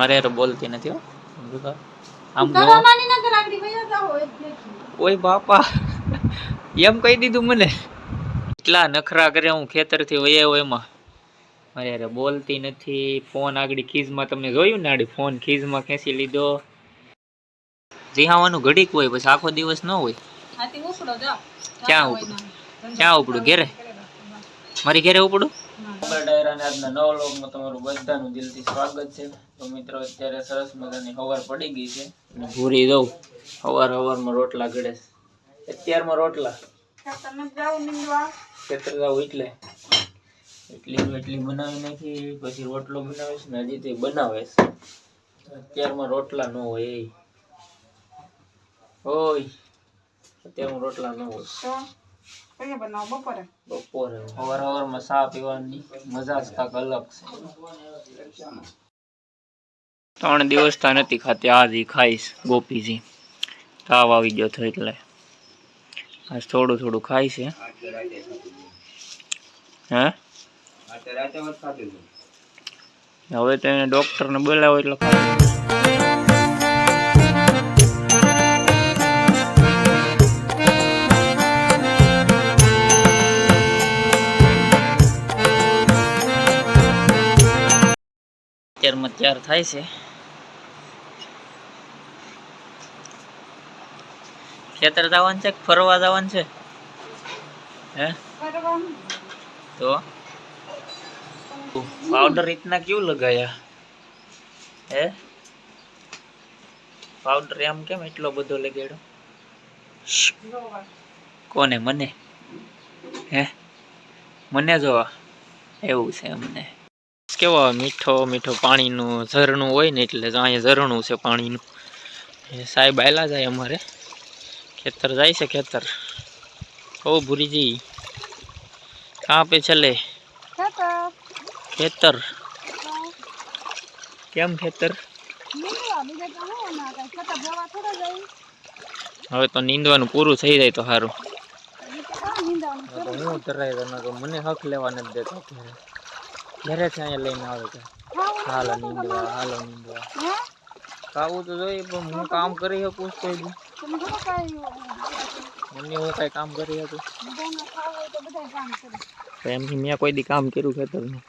મારે યાર બોલતી નથી હો. આમ ઓય બાપા. એમ કહી દીધું મને. એટલા નખરા કરે હું ખેતરથી વયાયો એમાં. મારે યાર બોલતી નથી. ફોન આગળ ખીજમાં તમને જોયું ને આડી? ફોન ખીજમાં ખેંચી લીધો. જીહાવાનું ઘડીક હોય પછી આખો દિવસ ન હોય. ક્યાં ઉપડું? ક્યાં ઉપડું? ઘેરે? મારી ઘેરે ઉપડું? ડાયરાના આજના નવા વ્લોગમાં તમારું બધાનું દિલથી સ્વાગત છે. તો મિત્રો અત્યારે સરસ મજાની હવાર પડી ગઈ છે. અને ભૂરી દઉં હવાર હવારમાં રોટલા ઘડે છે. અત્યારમાં રોટલા. ખેતર જાવ એટલે. એટલી એટલી બનાવી નાખી પછી રોટલો બનાવીશ ને હજી તે બનાવે છે. અત્યારમાં રોટલા ન હોય. એ હોય અત્યારમાં રોટલા ન હોય. કઈ બનાવો? બપોરે? બપોરે. સવાર સવારમાં ચા પીવાની મજા જ કાંક અલગ છે. ત્રણ દિવસ તા નથી ખાતી. આજ ખાઈશ ગોપીજી. તાવ આવી ગયો તો એટલે. આજ થોડું થોડું ખાય છે હે? હવે તો એને ડોક્ટરને બોલાવો એટલે ખાય અત્યારમાં તૈયાર થાય છે. ખેતર જવાનું છે ફરવા જવાનું છે? હે? તો? પાવડર રીતના કેવું લગાયા? હે? પાવડર એમ કેમ એટલો બધો લગાડ્યો? કોને, મને? હે? મને જોવા? એવું છે અમને. કેવો મીઠો મીઠો પાણીનું ઝરણું હોય ને એટલે અહીંયા ઝરણું છે પાણીનું. એ સાહેબ આયલા જાય અમારે. ખેતર જાય છે ખેતર. ઓ ભૂરીજી કાં પે ચલે ખેતર. કેમ ખેતર? હવે તો નીંદવાનું પૂરું થઈ જાય તો સારું હું ધરાય તો મને હક લેવા નથી દેતો ઘરેથી અહીંયા લઈને આવે છે. હાલો નીંદવા હાલો નીંદવા ખાવું તો જોઈએ, પણ હું કામ કરી શકું કોઈ બી મને હું કઈ કામ કરી શકું? બધાને ખાવું હોય તો બધા કામ કરે તો એમથી મેં કોઈ દી કામ કર્યું ખેતરનું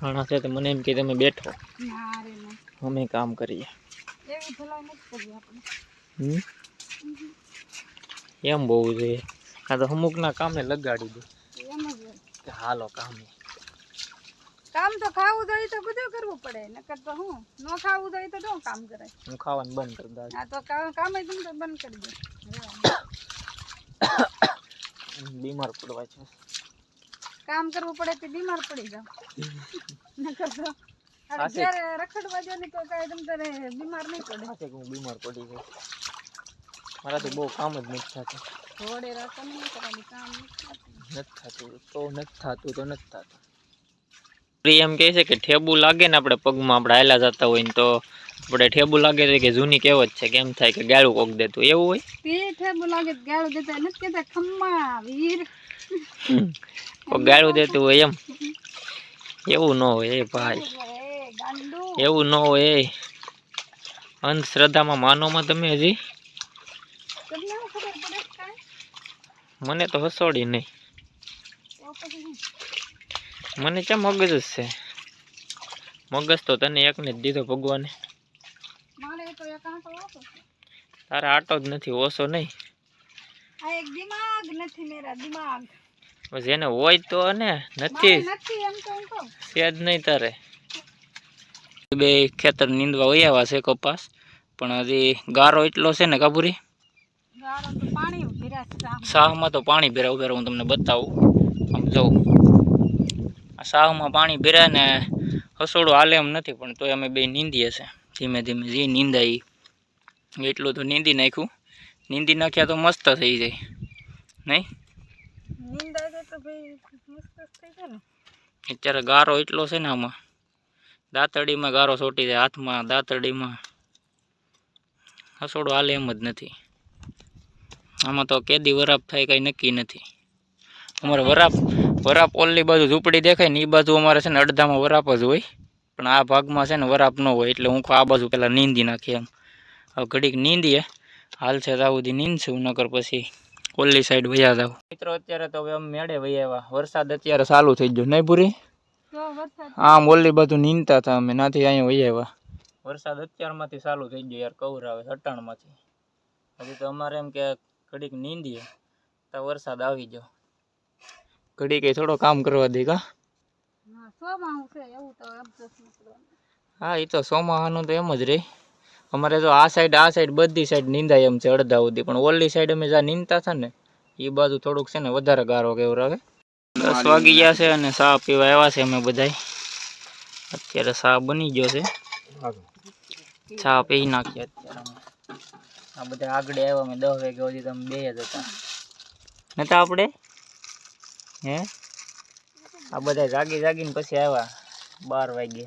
ઘણા છે તો મને એમ કે તમે બેઠો. અમે કામ કરીએ. એમ બહુ જોઈએ. આ તો અમુકના કામે લગાડી દે. કે હાલો કામે. કામ તો ખાવું જોઈએ તો બધું કરવું પડે નકર તો હું ન ખાવું જોઈએ તો શું કામ કરે? હું ખાવાનું બંધ કરી દઉં. આ તો કામ જ તો બંધ કરી દે. બીમાર પડવા છે. કામ કરવું પડે તો બીમાર પડી જાવ નકર તો અત્યારે રખડવા જો ને તો કાંઈ તમ તારે બીમાર નહીં પડે. હું બીમાર પડી ગઈ મારાથી બહુ કામ જ નથી થતું. ઘોડે રકમ નહીં કરવાની કામ નથી થતું. તો નથી થતું તો નથી થતું. એમ કહે છે કે ઠેબુ લાગે ને આપણે પગમાં આપણે હાલ્યા જતા હોય ને તો આપણે ઠેબુ લાગે તો કે જૂની કહેવત છે કેમ થાય કે ગાળું કોક દેતું એવું હોય? બોલાગે તો ગાળો દેતા નથી કેતા ખમ્મા વીર. કોક ગાળું દેતું હોય એમ. એવું ન હોય એ ભાઈ. એવું ન હોય. એ અંધશ્રદ્ધામાં માનોમાં તમે હજી તમને શું ખબર પડે કાંઈ મને તો હસોડી નહીં? મને ચા મગજ જ છે. મગજ તો તને એકને જ દીધો ભગવાને. તારા આટો જ નથી ઓછો નહીં જેને હોય તો ને નથી. છે જ નહીં તારે. બે ખેતર નીંદવા વયાવા છે કપાસ પણ હજી ગારો એટલો છે ને કાબુરી? ગાળો સામ તો પાણી ભેરા ઉભેરા હું તમને બતાવું. આમ જોઉં આ સાહમાં પાણી ભેરા ને હસોડું હાલે એમ નથી પણ તોય અમે બે નીંદીએ છે ધીમે ધીમે જે નીંદાઈ એટલું તો નીંદી નાખ્યું. નીંદી નાખ્યા તો મસ્ત થઈ જાય નહીં? અત્યારે ગારો એટલો છે ને આમાં. દાંતરડીમાં ગારો છોટી જાય હાથમાં દાંતરડીમાં હસોડો હાલે એમ જ નથી. આમાં તો કેદી વરાપ થાય કંઈ નક્કી નથી. અમારે વરાપ વરાપ ઓલી બાજુ ઝૂંપડી દેખાય ને એ બાજુ અમારે છે ને અડધામાં વરાપ જ હોય. પણ આ ભાગમાં છે ને વરાપ ન હોય એટલે હું આ બાજુ પહેલાં નીંદી નાખી એમ. હવે ઘડીક નીંદીએ. હાલ છે ત્યાં સુધી નીંદશું નકર પછી ઓલી સાઈડ વયા જાવ મિત્રો અત્યારે તો હવે અમે મેળે વયા આવ્યા. વરસાદ અત્યારે ચાલુ થઈ ગયો નહીં પૂરી? આમ ઓલી બાજુ નીંદતા હતા અમે નાથી અહીંયા વયા આવ્યા. વરસાદ અત્યારમાંથી ચાલુ થઈ ગયો યાર કવર આવે સટાણમાંથી હજી તો અમારે એમ કે ઘડીક નીંદીએ તો વરસાદ આવી ગયો. ઘડીક એ થોડો કામ કરવા દે કા? હા એ તો સોમાહાનું તો એમ જ રહી અમારે તો આ સાઈડ આ સાઈડ બધી સાઈડ નીંદાય એમ છે અડધા સુધી પણ ઓલી સાઈડ અમે જ્યાં નીંદતા હતા ને એ બાજુ થોડુંક છે ને વધારે ગારો કેવું આવે. દસ વાગી ગયા છે અને સા પીવા આવ્યા છે અમે બધાય. અત્યારે સા બની ગયો છે. ચા પી નાખીએ અત્યારે આ બધા આગળ આવ્યા અમે દસ વાગે સુધી તમે બે જ હતા. નતા આપણે? હે? આ બધા જાગી જાગીને પછી આવ્યા બાર વાગે.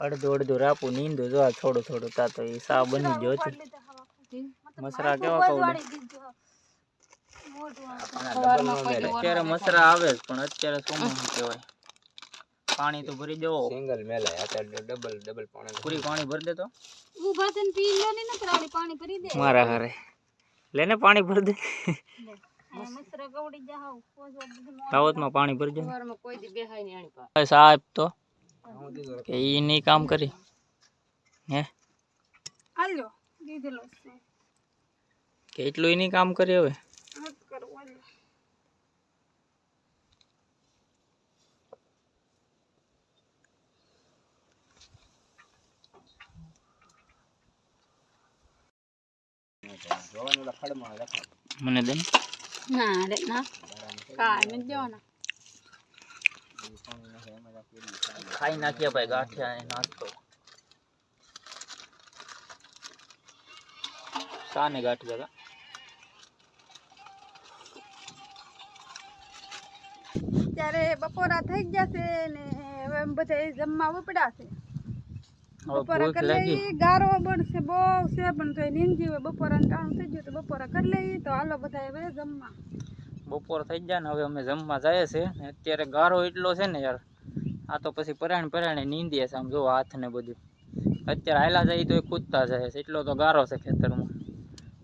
અડધું અડધું રાપું નીંદું જો થોડું થોડું તા તો એ સા બની ગયો હતી. મસરા કેવા કહું અત્યારે મસરા આવે જ પણ અત્યારે શું કહેવાય? પાણી તો ભરી દો સિંગલ મેલા અત્યારે ડબલ ડબલ પાણી પૂરી પાણી ભરી દે તો? ઊભા થઈને પી લો ને નકર આલી પાણી ભરી દે. મારા હારે. લેને પાણી ભરી દે. દાવતમાં પાણી ભરી દે સવારમાં કોઈ દી બેહાય નહીં આણી પાસે. સાહેબ તો કે ઈ નહીં કામ કરી. હે? દીધેલો કે એટલું ઈ નહીં કામ કરી હવે? જોવાનું ઓલા ખડમાં મને દે ને. રે ના. કાઈ ન જો ના. ખાઈ નાખ્યા ભાઈ ગાંઠિયા ને નાસ્તો શા ને ગાંઠિયા ત્યારે બપોરા થઈ ગયા છે ને હવે એમ બધા જમવા ઉપડ્યા છે. બપોરા કરી લાગી લઈ ગારો બનશે બહુ છે પણ તો નીંદી હોય. બપોરા ટાણું થઈ ગયું તો બપોરા કરી લઈએ. તો હાલો બધા હવે જમવા. બપોર થઈ જાય ને હવે અમે જમવા જાય છે. અત્યારે ગારો એટલો છે ને યાર આ તો પછી પરાણે પરાણે નીંદીએ છે આમ જો હાથ ને બધું. અત્યારે હાયલા જાય તો એ કૂદતા જાય છે. એટલો તો ગારો છે ખેતરમાં.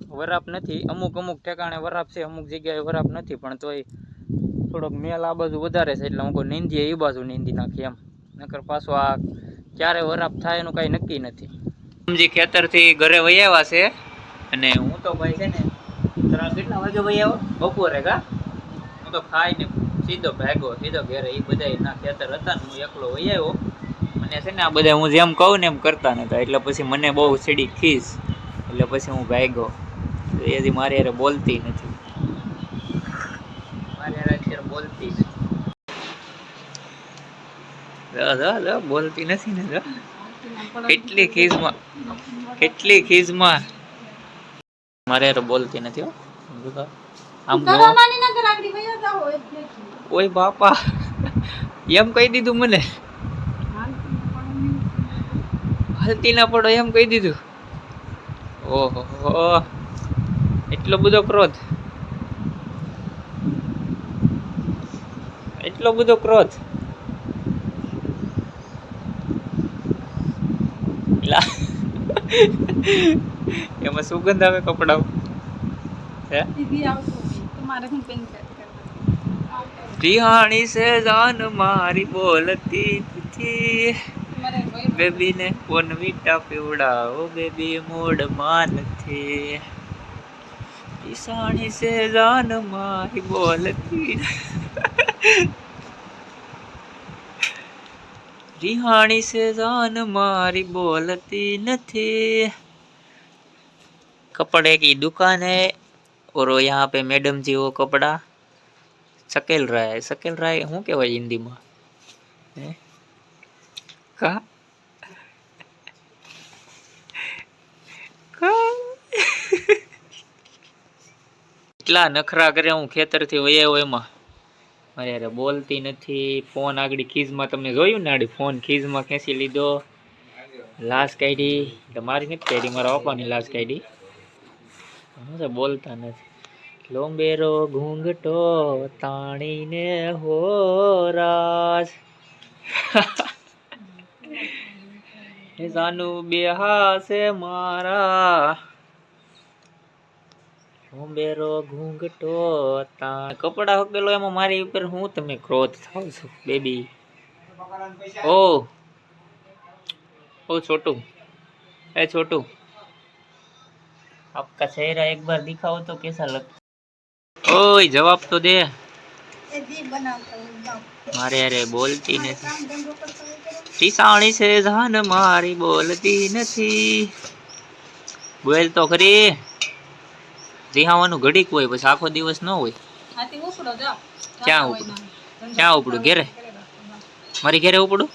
વરાપ નથી. અમુક અમુક ઠેકાણે વરાપ છે અમુક જગ્યાએ વરાપ નથી પણ તોય થોડોક મેલ આ બાજુ વધારે છે. એટલે હું કોઈ નીંદીએ એ બાજુ નીંદી નાખી એમ. નકર પાછો આ ક્યારે વરાપ થાય એનું કાંઈ નક્કી નથી. સમજી ખેતરથી ઘરે વહી આવ્યા છે અને હું તો ભાઈ છે ને કેટલા વાગે વહી આવ્યો? બપોરે કા? હું તો ખાઈને સીધો ભાગ્યો, સીધો ઘેરે. એ બધા ના ખેતર હતા ને હું એકલો વહી આવ્યો. મને છે ને આ બધા હું જેમ કહું ને એમ કરતા નતા. એટલે પછી મને બહુ સીડી ખીસ. એટલે પછી હું ભાગ્યો. એ હજી મારી હારે બોલતી નથી. મારી હારે અત્યારે બોલતી નથી બોલતી નથી ને કેટલી ખીજમાં કેટલી ખીજમાં? મારે બોલતી નથી હો. આમ ઓય બાપા. એમ કહી દીધું મને. હલતી ના પડો એમ કહી દીધું. ઓહો એટલો બધો ક્રોધ. એટલો બધો ક્રોધ લા એમાં સુગંધ આવે કપડાઓ હે? રિહાણી સે જાન મારી બોલતી તીથી બેબી ને કોન વીટા પીવડાવો બેબી મોડમાં નથી ઈશાણી સે જાન મારી બોલતી. રિહાણી સે જાન મારી બોલતી નથી कपड़े की दुकान है और वो यहाँ पे मैडम जी वो कपड़ा सकेल रहा है सकेल रहा है શું કહેવાય હિન્દીમાં હે કા કા એટલા નખરા કરે હું ખેતરથી વયાવો એમાં મારે અરે, બોલતી નથી. ફોન આગળ ખીઝમાં તમને જોયું ને આડી? ફોન ખીજમાં ખેંચી લીધો. લાશ કાઢી. મારી નથી કાઢી, મારા પપ્પાની લાશ કાઢી. હું છે બોલતા નથી. લોંબેરો ઘૂંઘટો તાણીને હે સાનું બે હાસે મારા. ઉંબેરો ઘૂંઘટો કપડા હકેલો એમાં મારી ઉપર હું તમે ક્રોધ થાવ છો બેબી ઓ ઓ છોટું. એ છોટું. આપકા ચહેરા એક બાર દેખાવો તો કેસા લગ? ઓય, જવાબ તો દે. મારે અરે બોલતી નથી. ટીસાણી છે જાન, મારી બોલતી નથી. બોલ તો ખરી. રિહાવાનું ઘડીક હોય પછી આખો દિવસ ન હોય. ક્યાં ઉપડું? ક્યાં ઉપડું? ઘેરે? મારી ઘરે ઉપડું?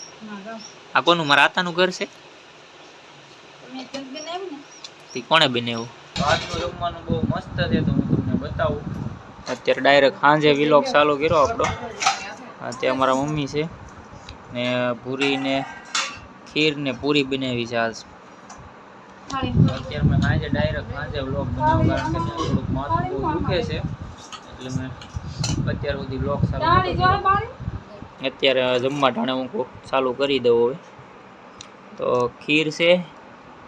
આ કોનું? મારા આતાનું ઘર છે? તે કોણે બનાવ્યું આજનું જમવાનું બહુ મસ્ત છે તો હું તમને બતાવું. અત્યારે ડાયરેક્ટ સાંજે વિલોગ ચાલુ કર્યો આપણો. તે અમારા મમ્મી છે. ને પૂરી ને ખીર ને પૂરી બનાવી છે આજ. થાળી અત્યારે મેં સાંજે ડાયરેક્ટ સાંજે વ્લોગ થોડુંક માથું બહુ દુખે છે. એટલે મેં અત્યાર સુધી વ્લોગ ચાલુ. અત્યારે જમવા ટાણે હું ચાલુ કરી દઉં હવે. તો ખીર છે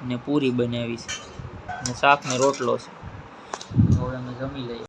ને પૂરી બનાવી છે. ને શાક ને રોટલો છે. હવે અમે જમી લઈએ.